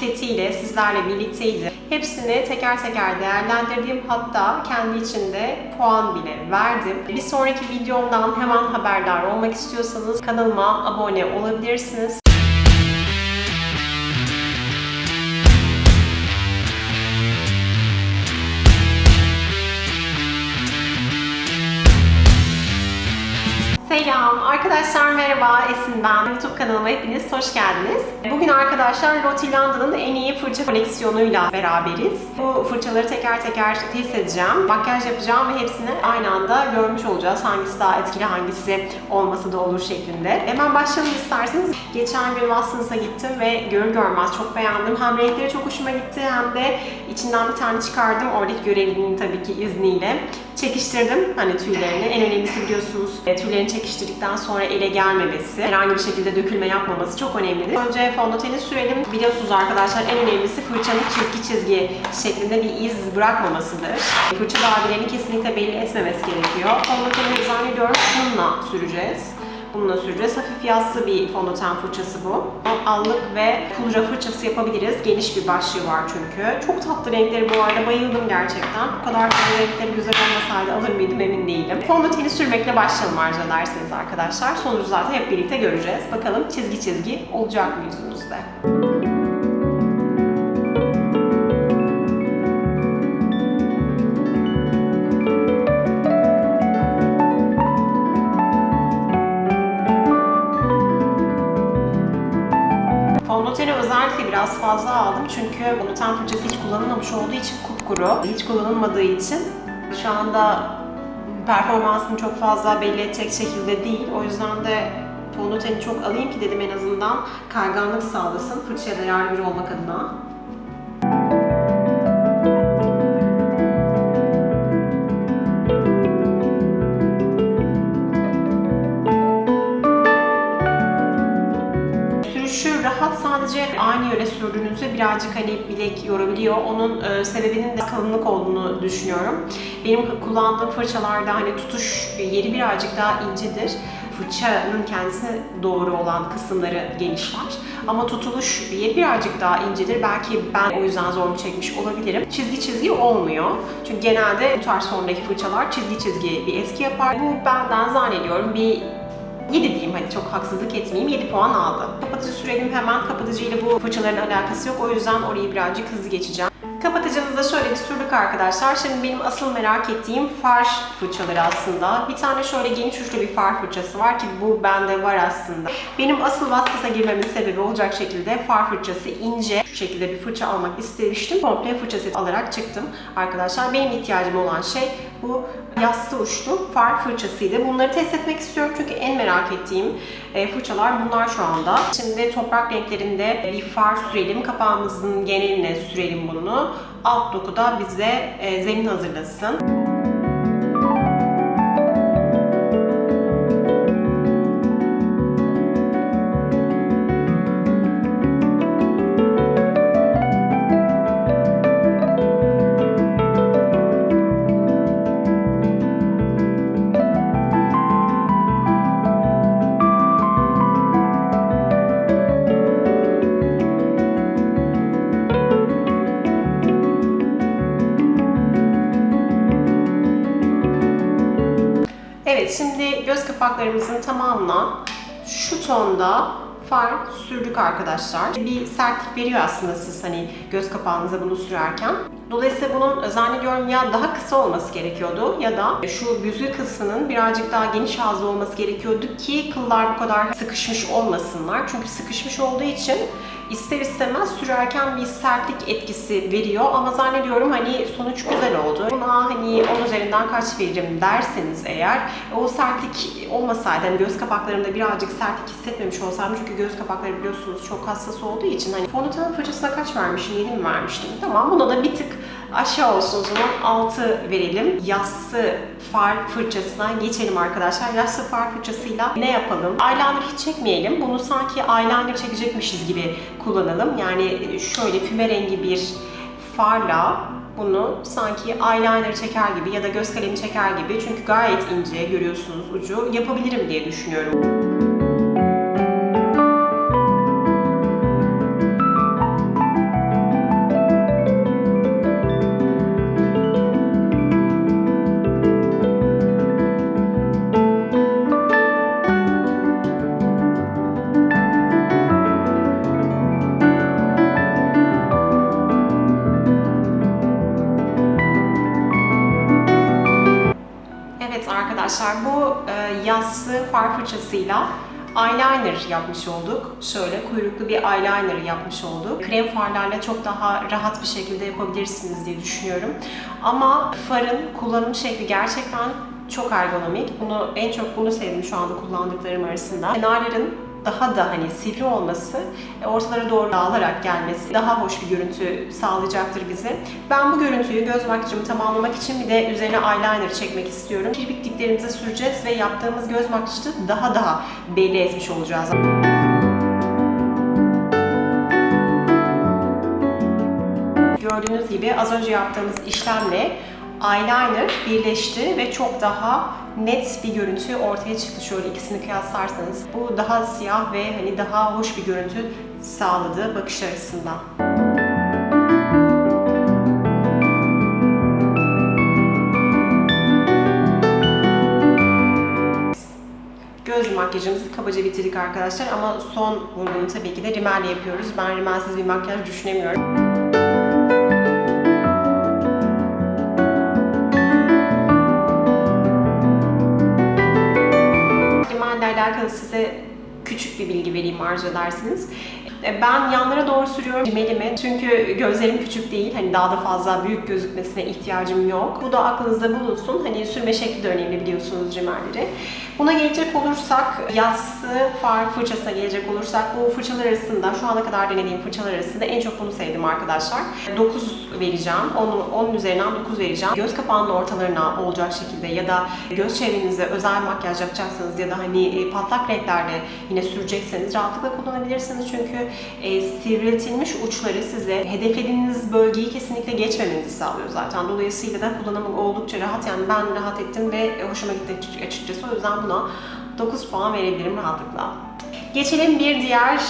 setiyle sizlerle birlikteydi. Hepsini teker teker değerlendirdim. Hatta kendi içinde puan bile verdim. Bir sonraki videomdan hemen haberdar olmak istiyorsanız kanalıma abone olabilirsiniz. Selam arkadaşlar merhaba Esin ben YouTube kanalıma hepiniz hoş geldiniz. Bugün arkadaşlar Lotillanda'nın en iyi fırça koleksiyonuyla beraberiz. Bu fırçaları teker teker test edeceğim. Makyaj yapacağım ve hepsini aynı anda görmüş olacağız. Hangisi daha etkili hangisi olmasa da olur şeklinde. Hemen başlayalım isterseniz. Geçen gün Watson's'a gittim ve görür görmez çok beğendim. Hem renkleri çok hoşuma gitti hem de içinden bir tane çıkardım. Oradaki görevlinin tabii ki izniyle çekiştirdim hani tüylerini. En önemlisi biliyorsunuz e, tüylerini çekiştirdikten sonra ele gelmemesi, herhangi bir şekilde dökülme yapmaması çok önemlidir. Önce fondöteni sürelim. Biliyorsunuz arkadaşlar en önemlisi fırçanın çizgi çizgi şeklinde bir iz bırakmamasıdır. Fırça darbelerini kesinlikle belli etmemesi gerekiyor. Fondöteni zannediyorum şununla süreceğiz. Bununla süreceğiz. Hafif yassı bir fondöten fırçası bu. Allık ve pudra fırçası yapabiliriz. Geniş bir başlığı var çünkü. Çok tatlı renkleri bu arada. Bayıldım gerçekten. Bu kadar tatlı renkleri güzel olmasaydı alır mıydım emin değilim. Fondöteni sürmekle başlayalım arzu ederseniz arkadaşlar. Sonucu zaten hep birlikte göreceğiz. Bakalım çizgi çizgi olacak mı yüzümüzde? Fondöteni biraz fazla aldım çünkü fondöten fırçası hiç kullanılmamış olduğu için kupkuru. Hiç kullanılmadığı için şu anda performansını çok fazla belli edecek şekilde değil. O yüzden de fondöteni çok alayım ki dedim en azından kayganlık sağlasın fırçaya da yardımcı olmak adına. Birazcık hani bilek yorabiliyor. Onun e, sebebinin de kalınlık olduğunu düşünüyorum. Benim kullandığım fırçalarda hani tutuş yeri birazcık daha incedir. Fırçanın kendisine doğru olan kısımları genişler. Ama tutuluş yeri birazcık daha incedir. Belki ben o yüzden zorluk çekmiş olabilirim. Çizgi çizgi olmuyor. Çünkü genelde bu tarz formdaki fırçalar çizgi çizgi bir etki yapar. Bu benden zannediyorum bir 7 diyeyim hadi çok haksızlık etmeyeyim 7 puan aldı. Kapatıcı sürelim hemen kapatıcı ile bu fırçaların alakası yok o yüzden orayı birazcık hızlı geçeceğim. Kapatıcımızda şöyle bir sürdük arkadaşlar. Şimdi benim asıl merak ettiğim far fırçaları aslında. Bir tane şöyle geniş uçlu bir far fırçası var ki bu bende var aslında. Benim asıl Vaskas'a girmemin sebebi olacak şekilde far fırçası ince şu şekilde bir fırça almak istemiştim. Komple fırça seti alarak çıktım arkadaşlar. Benim ihtiyacım olan şey bu yassı uçlu far fırçasıydı. Bunları test etmek istiyorum çünkü en merak ettiğim e, fırçalar bunlar şu anda. Şimdi toprak renklerinde bir far sürelim. Kapağımızın geneline sürelim bunu. Alt dokuda bize e, zemin hazırlasın. Şimdi göz kapaklarımızın tamamına şu tonda far sürdük arkadaşlar. Bir sertlik veriyor aslında siz hani göz kapağınıza bunu sürerken. Dolayısıyla bunun zannediyorum ya daha kısa olması gerekiyordu ya da şu büzgü kısmının birazcık daha geniş ağızlı olması gerekiyordu ki kıllar bu kadar sıkışmış olmasınlar. Çünkü sıkışmış olduğu için ister istemez sürerken bir sertlik etkisi veriyor ama zannediyorum hani sonuç güzel oldu. Buna hani 10 üzerinden kaç veririm derseniz eğer o sertlik olmasaydı hani göz kapaklarımda birazcık sertlik hissetmemiş olsam çünkü göz kapakları biliyorsunuz çok hassas olduğu için hani fondöten fırçasına kaç vermişim? 7 mi vermiştim? Tamam buna da bir tık aşağı olsun o zaman 6 verelim. Yassı far fırçasına geçelim arkadaşlar. Yassı far fırçasıyla ne yapalım? Eyeliner hiç çekmeyelim. Bunu sanki eyeliner çekecekmişiz gibi kullanalım. Yani şöyle füme rengi bir farla bunu sanki eyeliner çeker gibi ya da göz kalemi çeker gibi çünkü gayet ince görüyorsunuz ucu yapabilirim diye düşünüyorum. Arkadaşlar bu e, yassı far fırçasıyla eyeliner yapmış olduk. Şöyle kuyruklu bir eyeliner yapmış olduk. Krem farlarla çok daha rahat bir şekilde yapabilirsiniz diye düşünüyorum. Ama farın kullanım şekli gerçekten çok ergonomik. Bunu en çok bunu sevdim şu anda kullandıklarım arasında. Kenarların daha da hani sivri olması, e, ortalara doğru dağılarak gelmesi daha hoş bir görüntü sağlayacaktır bize. Ben bu görüntüyü göz makyajımı tamamlamak için bir de üzerine eyeliner çekmek istiyorum. Kirpik diplerimize süreceğiz ve yaptığımız göz makyajı daha daha belli etmiş olacağız. Gördüğünüz gibi az önce yaptığımız işlemle eyeliner birleşti ve çok daha net bir görüntü ortaya çıktı şöyle ikisini kıyaslarsanız. Bu daha siyah ve hani daha hoş bir görüntü sağladı bakış açısından. Göz makyajımızı kabaca bitirdik arkadaşlar ama son vurgunu tabii ki de rimelle yapıyoruz. Ben rimelsiz bir makyaj düşünemiyorum. Size küçük bir bilgi vereyim arzu edersiniz. E, Ben yanlara doğru sürüyorum rimelimi çünkü gözlerim küçük değil. Hani daha da fazla büyük gözükmesine ihtiyacım yok. Bu da aklınızda bulunsun. Hani sürme şekli de önemli biliyorsunuz rimelleri. Buna gelecek olursak, yassı far fırçasına gelecek olursak bu fırçalar arasında, şu ana kadar denediğim fırçalar arasında en çok bunu sevdim arkadaşlar. 9 vereceğim. Onun, onun üzerinden 9 vereceğim. Göz kapağının ortalarına olacak şekilde ya da göz çevrenize özel makyaj yapacaksanız ya da hani e, patlak renklerde yine sürecekseniz rahatlıkla kullanabilirsiniz. Çünkü e, sivriltilmiş uçları size hedeflediğiniz bölgeyi kesinlikle geçmemenizi sağlıyor zaten. Dolayısıyla da kullanımı oldukça rahat. Yani ben rahat ettim ve hoşuma gitti açıkçası. O yüzden buna 9 puan verebilirim rahatlıkla. Geçelim bir diğer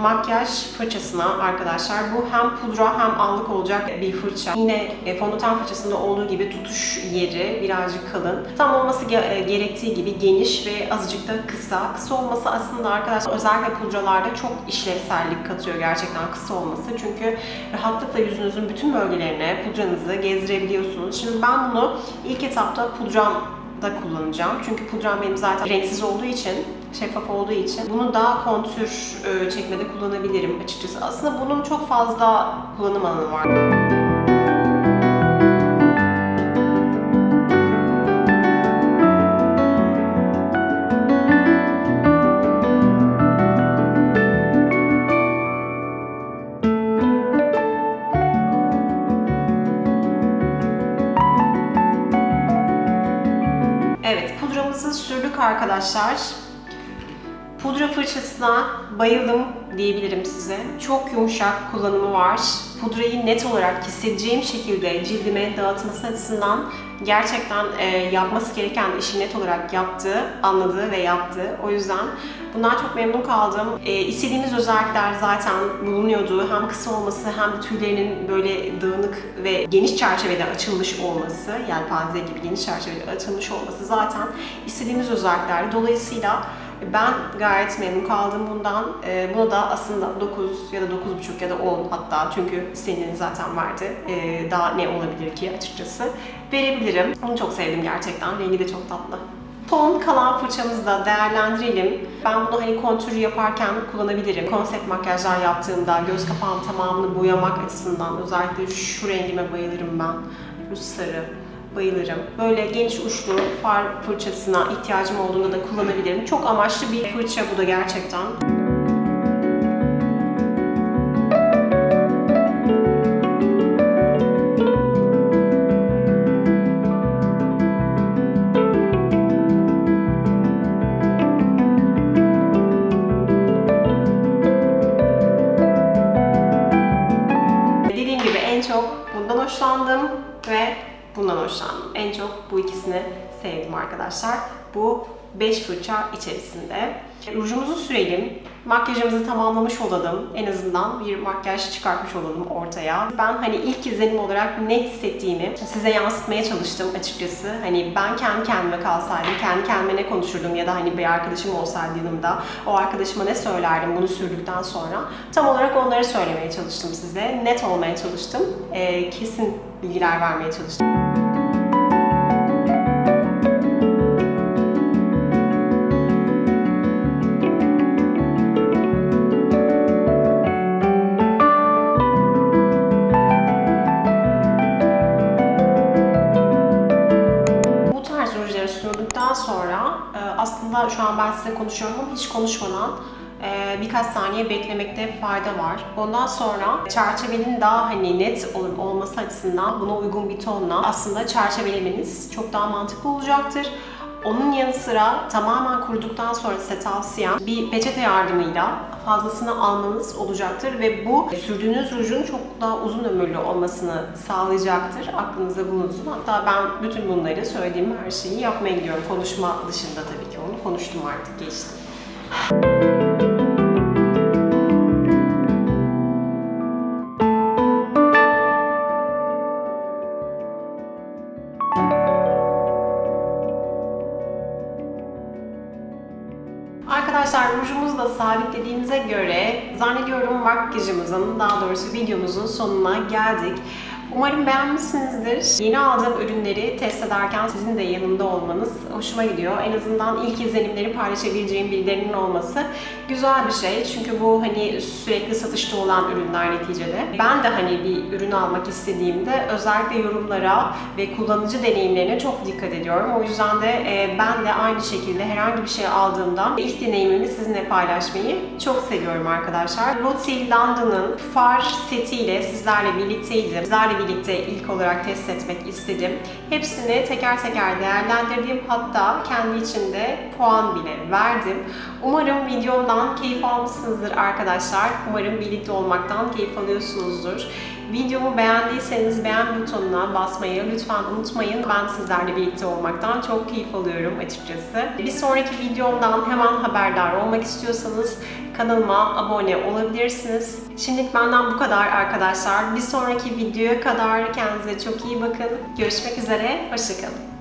makyaj fırçasına arkadaşlar. Bu hem pudra hem allık olacak bir fırça. Yine e, fondöten fırçasında olduğu gibi tutuş yeri birazcık kalın. Tam olması e, gerektiği gibi geniş ve azıcık da kısa. Kısa olması aslında arkadaşlar özellikle pudralarda çok işlevsellik katıyor gerçekten kısa olması. Çünkü rahatlıkla yüzünüzün bütün bölgelerine pudranızı gezdirebiliyorsunuz. Şimdi ben bunu ilk etapta pudram da kullanacağım. Çünkü pudram benim zaten renksiz olduğu için, şeffaf olduğu için bunu daha kontür e, çekmede kullanabilirim açıkçası. Aslında bunun çok fazla kullanım alanı var. Evet, pudramızı sürdük arkadaşlar. Pudra fırçasına bayıldım diyebilirim size. Çok yumuşak kullanımı var. Pudrayı net olarak hissedeceğim şekilde cildime dağıtması açısından gerçekten e, yapması gereken işi net olarak yaptı, anladı ve yaptı. O yüzden bundan çok memnun kaldım. E, istediğimiz özellikler zaten bulunuyordu. Hem kısa olması hem de tüylerinin böyle dağınık ve geniş çerçevede açılmış olması, yelpaze gibi geniş çerçevede açılmış olması zaten istediğimiz özelliklerdi. Dolayısıyla ben gayet memnun kaldım bundan. Ee, buna da aslında 9 ya da 9,5 ya da 10 hatta çünkü senin zaten verdi. Ee, daha ne olabilir ki açıkçası. Verebilirim. Onu çok sevdim gerçekten. Rengi de çok tatlı. Son kalan fırçamızı da değerlendirelim. Ben bunu hani kontür yaparken kullanabilirim. Konsept makyajlar yaptığımda göz kapağım tamamını boyamak açısından özellikle şu rengime bayılırım ben. Şu sarı bayılırım. Böyle geniş uçlu far fırçasına ihtiyacım olduğunda da kullanabilirim. Çok amaçlı bir fırça bu da gerçekten. Dediğim gibi en çok bundan hoşlandım ve bundan hoşlandım. En çok bu ikisini sevdim arkadaşlar. Bu 5 fırça içerisinde. Rujumuzu sürelim. Makyajımızı tamamlamış olalım. En azından bir makyaj çıkartmış olalım ortaya. Ben hani ilk izlenim olarak ne hissettiğimi size yansıtmaya çalıştım açıkçası. Hani ben kendi kendime kalsaydım, kendi kendime ne konuşurdum ya da hani bir arkadaşım olsaydı yanımda o arkadaşıma ne söylerdim bunu sürdükten sonra. Tam olarak onları söylemeye çalıştım size. Net olmaya çalıştım. Ee, kesin bilgiler vermeye çalıştım. Hatta şu an ben size konuşuyorum ama hiç konuşmadan e, birkaç saniye beklemekte fayda var. Ondan sonra çerçevenin daha hani net ol- olması açısından buna uygun bir tonla aslında çerçevelemeniz çok daha mantıklı olacaktır. Onun yanı sıra tamamen kuruduktan sonra size tavsiyem bir peçete yardımıyla fazlasını almanız olacaktır ve bu sürdüğünüz rujun çok daha uzun ömürlü olmasını sağlayacaktır. Aklınızda bulunsun. Hatta ben bütün bunları söylediğim her şeyi yapmaya gidiyorum. Konuşma dışında tabii konuştum artık geçtim. Arkadaşlar rujumuzu da sabitlediğimize göre zannediyorum makyajımızın daha doğrusu videomuzun sonuna geldik. Umarım beğenmişsinizdir. Yeni aldığım ürünleri test ederken sizin de yanımda olmanız hoşuma gidiyor. En azından ilk izlenimleri paylaşabileceğim birilerinin olması güzel bir şey. Çünkü bu hani sürekli satışta olan ürünler neticede. Ben de hani bir ürün almak istediğimde özellikle yorumlara ve kullanıcı deneyimlerine çok dikkat ediyorum. O yüzden de e, ben de aynı şekilde herhangi bir şey aldığımda ilk deneyimimi sizinle paylaşmayı çok seviyorum arkadaşlar. Lottie London'ın far setiyle sizlerle birlikteydim. Sizlerle birlikte ilk olarak test etmek istedim. Hepsini teker teker değerlendirdim. Hatta kendi içinde puan bile verdim. Umarım videomdan keyif almışsınızdır arkadaşlar. Umarım birlikte olmaktan keyif alıyorsunuzdur. Videomu beğendiyseniz beğen butonuna basmayı lütfen unutmayın. Ben sizlerle birlikte olmaktan çok keyif alıyorum açıkçası. Bir sonraki videomdan hemen haberdar olmak istiyorsanız kanalıma abone olabilirsiniz. Şimdilik benden bu kadar arkadaşlar. Bir sonraki videoya kadar kendinize çok iyi bakın. Görüşmek üzere, hoşçakalın.